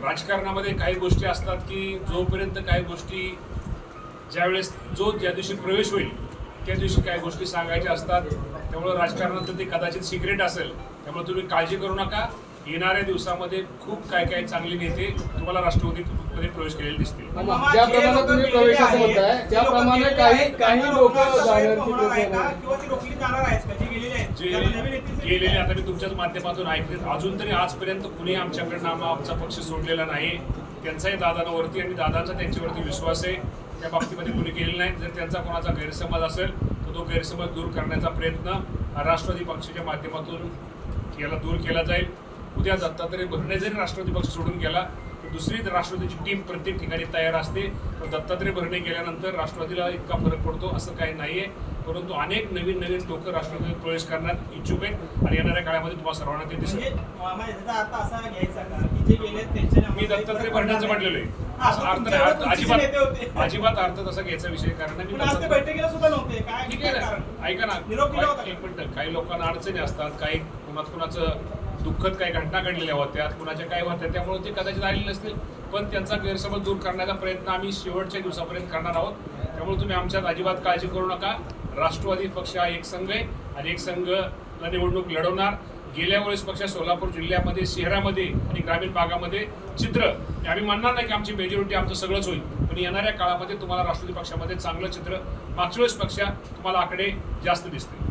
राजकारणामध्ये काही गोष्टी असतात की जोपर्यंत काही गोष्टी ज्यावेळेस जो ज्या दिवशी प्रवेश होईल त्या दिवशी काही गोष्टी सांगायच्या असतात. त्यामुळं राजकारणात ते कदाचित सिक्रेट असेल. त्यामुळे तुम्ही काळजी करू नका. येणाऱ्या दिवसामध्ये खूप काय काय चांगले नेते तुम्हाला राष्ट्रवादीमध्ये प्रवेश केलेले दिसतील. ज्याप्रमाणे तुम्ही प्रवेशाचं म्हणताय त्याप्रमाणे काही काही लोक जे गेलेले आता मी तुमच्याच माध्यमातून ऐकले अजून तरी आजपर्यंत कुणी आमच्याकडे नाम आमचा पक्ष सोडलेला नाही. त्यांचाही दादांवरती आणि दादांचा त्यांच्यावरती विश्वास आहे. त्या बाबतीमध्ये कुणी केलेलं नाही. जर त्यांचा कोणाचा गैरसमज असेल तर तो गैरसमज दूर करण्याचा प्रयत्न राष्ट्रवादी पक्षाच्या माध्यमातून केला दूर केला जाईल. उद्या दत्तात्रय भरणे जरी राष्ट्रवादी पक्ष सोडून गेला तर दुसरी राष्ट्रवादीची टीम प्रत्येक ठिकाणी तयार असते. तर दत्तात्रय भरणे गेल्यानंतर राष्ट्रवादीला इतका फरक पडतो असं काही नाही आहे परंतु अनेक नवीन नवीन लोक राष्ट्रवादीत प्रवेश करण्यात इच्छुक आहेत आणि येणाऱ्या काळामध्ये तुम्हाला सर्वांना ते दिसेल. मी दत्तात्रय भरण्याचं म्हटलेलं आहे. अजिबात अजिबात अर्थ तसा घ्यायचा विषय कारण ठीक आहे? ना. ऐका ना. एक मिनिट. काही लोकांना अडचणी असतात काही कुणात कुणाचं दुःखद काही घटना घडलेल्या होत्या कुणाच्या काय होत्या त्यामुळे ते कदाचित आलेले नसतील. पण त्यांचा गैरसमज दूर करण्याचा प्रयत्न आम्ही शेवटच्या दिवसापर्यंत करणार आहोत. त्यामुळे तुम्ही आमच्यात अजिबात काळजी करू नका. राष्ट्रवादी पक्ष हा एक संघ आहे आणि एक संघला निवडणूक लढवणार. गेल्या वेळेस पक्ष सोलापूर जिल्ह्यामध्ये शहरामध्ये आणि ग्रामीण भागामध्ये चित्र. आम्ही म्हणणार नाही की आमची मेजॉरिटी आमचं सगळंच होईल पण येणाऱ्या काळामध्ये तुम्हाला राष्ट्रवादी पक्षामध्ये चांगलं चित्र मागच्या वेळेस पक्षा तुम्हाला आकडे जास्त दिसतील.